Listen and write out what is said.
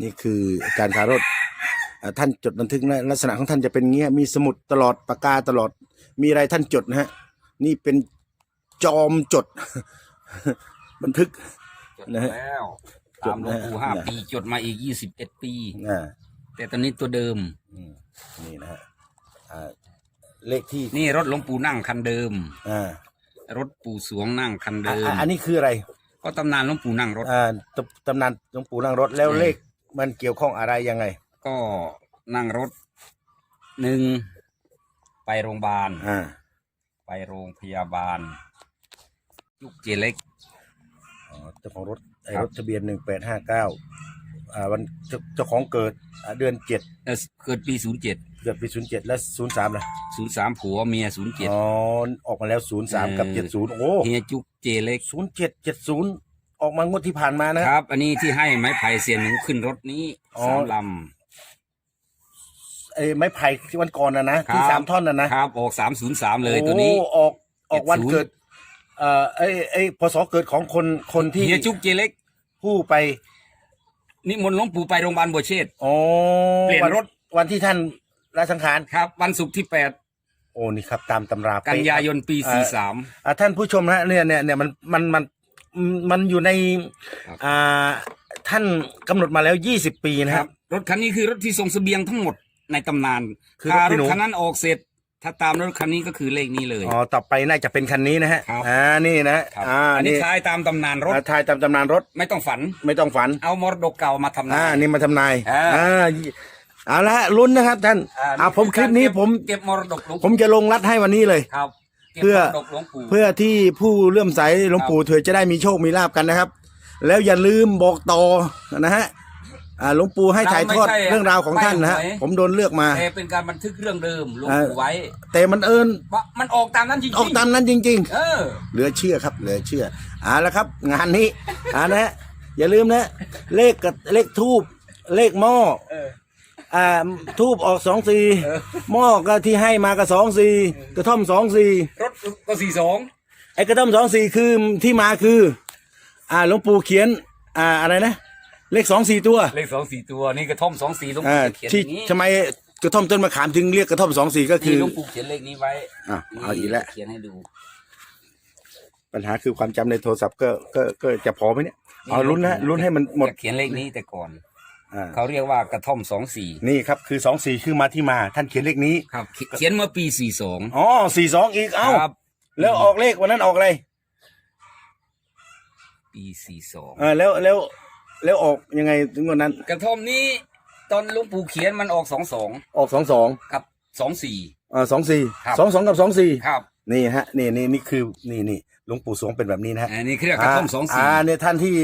นี่คือการย์ทารถท่านจดบันทึกนะลักษณะของท่านจะเป็นเงี้ยมีสมุดตลอดปากกาตลอด มีอะไรท่านจดนะฮะ นี่เป็นจอมจด บันทึกจดนะฮะแล้วตามหลวงปู่ห้าปีจดมาอีกยี่สิบเอ็ดปีแต่ตอนนี้ตัวเดิมนี่นะฮะเลขที่นี่รถหลวงปู่นั่งคันเดิมรถปู่สวงนั่งคันเดิมอันนี้คืออะไร ก็ตำนานหลวงปู่นั่งรถ อ่าตำตำนานหลวงปู่นั่งรถแล้วอืม เลขมันเกี่ยวข้องอะไรยังไง ก็นั่งรถหนึ่งไปโรงพยาบาล อ่า ไปโรงพยาบาลยุกเจเล็ก อ๋อเจ้าของรถไอ้ครับ รถทะเบียนหนึ่งแปดห้าเก้า อ่าวันเจ้าเจ้าของเกิดอ่าเดือนเจ็ดเอ่อเกิดปีศูนย์เจ็ดเกิดปีศูนย์เจ็ดและศูนย์สามละศูนย์สามผัวเมียศูนย์เจ็ด อ๋อออกมาแล้วศูนย์สามกับเอเจ็ดอศูนย์โอ้เฮียจุกเจเล็กศูนย์เจ็ดเจ็ดศูนย์ออกมางวดที่ผ่านมานะ ครับ อันนี้ที่ให้ไม้ไผ่เสียนหนูขึ้นรถนี้อ๋อ สามล ไอ้ไม้ไผ่ที่วันก่อนนะนะที่ครับสามท่อนนะำนะครับออกสามศูนย์สามเลยตัวนี้ โอ้ออกออกวัน70 เกิดเอ่อไอ้ไอ้พศเกิดของคนคนที่เฮียจุกเจเล็กผู้ไป นิมนต์หลวงปู่ไปโรงพยาบาลบัวเชษฐ์อ๋อเปลี่ยนวันรถ วันที่ท่านละสังขาร ครับ วันศุกร์ที่แปดโอ้นี่ครับ ตามตำรากันเป๊ะยายนปีเอ่อสี่สามอ่าท่านผู้ชมนะเนี่ยเนี่ยเนี่ยมันมันมันมันอยู่ในครับ อ่าท่านกำหนดมาแล้วยี่สิบปีนะคครัรับ บ รถคันนี้คือรถที่ส่งเสบียงทั้งหมดในตำนานคือถ้ารถพี่ถหนู คันนั้นออกเสร็จ ถ้าตามรถคันนี้ก็คือเลขนี้เลย อ๋อ ต่อไปน่าจะเป็นคันนี้นะฮะ ครับ อ่า นี่นะครับอ่าอันนี้นี่ทายตามตำนานรถ อ่าทายตามตำนานรถ ไม่ต้องฝัน ไม่ต้องฝัน เอามรดกเก่ามาทำนา อ่านนี่มาทำนาย อ่า อ่า เอาละฮะลุ้นนะครับท่าน อ่าผมคลิปนี้ผม เก็บมรดกหลวงผมปู่จะลงรัดให้วันนี้เลย ครับก็บเพื่อ มรดกหลวงปู่เพื่อที่ผู้เลื่อมใสหลวงปู่เถื่อจะได้มีโชคมีลาบกันนะครับ แล้วอย่าลืมบอกต่อนะฮะ อ่าหลวงปู่ให้ถ่ายทอดเรื่องราวของท่านนะฮะผมโดนเลือกมา แต่เป็นการบันทึกเรื่องเดิมหลวงอ่าปู่ไว้แต่มันเอิญว่ามันออกตามนั้นจริงๆออกตามนั้นจริงๆเออเหลือเชื่อครับเหลือเชื่อเอาละครับ งานนี้อ่านะฮะอย่าลืมนะ เลขกับเลขทูบเลขหม้อเออ อ่าทูบออกสองสี่หม้อก็ที่ให้มาก็สองสี่กระท่อมสองสี่ รถก็สี่สองไอ้กระท่อมสองสี่คือที่มาคือ อ่าหลวงปู่เขียน อ่าอะไรนะ เลขสองสี่ตัวเลขสองสี่ตัวนี่กระท่อมสองสี่หลวงอ่าปู่เขียนอที่ย่างนี้ทำไมกระท่อมต้นมะขามถึงเรียกกระท่อมสองสี่ก็คืนี่อ หลวงปู่เขียนเลขนี้ไว้อะเอาอีกแล้ว เขียนให้ดู ปัญหาคือความจำในโทรศัพท์ก็ก็ก็จะพอไหมเนี่ยเอาลุ้นนะลุ้นให้มันหมดจะเขียนเลขนี้แต่ก่อน อ่าเขาเรียกว่ากระท่อมสองสี่นี่ครับคือสองสี่คือมาที่มา ท่านเขียนเลขนี้ครับเขียนเมื่อปีสี่สองอ๋อสี่สองอีกเอ้าครับ แล้วออกเลขวันนั้นออกอะไรปีสี่สองเออแล้วแล้ว แล้วออกยังไงถึงวันนั้น กระท่อมนี้ ตอนหลวงปู่เขียนมันออกสองสองออกสองสองกับสองสี่ เออสองสี่ครับ สองสองกับสองสี่ครับนี่ฮะนี่นี่นี่คือนี่นี่หลวงปู่สวงเป็นแบบนี้นะฮะอันนี้เรียกกระท่อมสองสี่ อ่าเนี่ยท่านที่